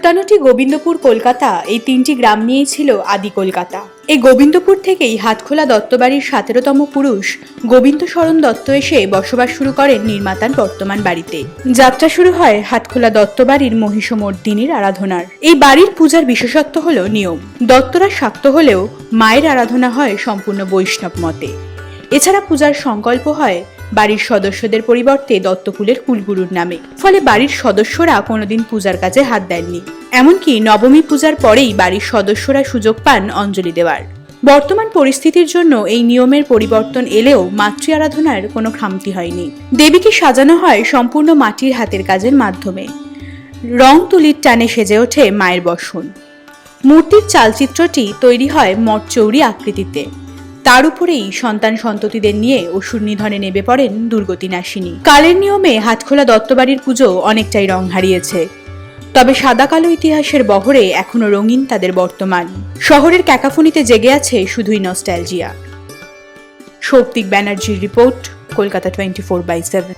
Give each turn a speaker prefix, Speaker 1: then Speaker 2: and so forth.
Speaker 1: সুতানুটি গোবিন্দপুর, কলকাতা, এই তিনটি গ্রাম নিয়েই ছিল আদি কলকাতা। এই গোবিন্দপুর থেকেই হাতখোলা দত্তবাড়ির সতেরোতম পুরুষ গোবিন্দ শরণ দত্ত এসে বসবাস শুরু করেন নির্মাতার বর্তমান বাড়িতে। যাত্রা শুরু হয় হাতখোলা দত্তবাড়ির মহিষমর্দিনীর আরাধনার। এই বাড়ির পূজার বিশেষত্ব হল নিয়ম। দত্তরা শাক্ত হলেও মায়ের আরাধনা হয় সম্পূর্ণ বৈষ্ণব মতে। এছাড়া পূজার সংকল্প হয় বাড়ির সদস্যদের পরিবর্তে দত্তকুলের কুলগুরুর নামে। ফলে বাড়ির সদস্যরা কোনোদিন পূজার কাজে হাত দেননি। এমনকি নবমী পূজার পরেই বাড়ির সদস্যরা সুযোগ পান অঞ্জলি দেওয়ার। বর্তমান পরিস্থিতির জন্য এই নিয়মের পরিবর্তন এলেও মাতৃ আরাধনার কোনো খামতি হয়নি। দেবীকে সাজানো হয় সম্পূর্ণ মাটির হাতের কাজের মাধ্যমে। রং তুলির টানে সেজে ওঠে মায়ের বসন। মূর্তির চালচিত্রটি তৈরি হয় মঠচৌরি আকৃতিতে। তার উপরেই সন্তান সন্ততিদের নিয়ে অসুর নিধনে নেমে পড়েন দুর্গতি নাশিনী কালের নিয়মে হাতখোলা দত্তবাড়ির পুজো অনেকটাই রং হারিয়েছে। তবে সাদা কালো ইতিহাসের বহরে এখনও রঙিন তাদের বর্তমান। শহরের ক্যাকাফুনিতে জেগে আছে শুধুই নস্টালজিয়া। সৌপ্তিক ব্যানার্জির report, Kolkata twenty four by seven.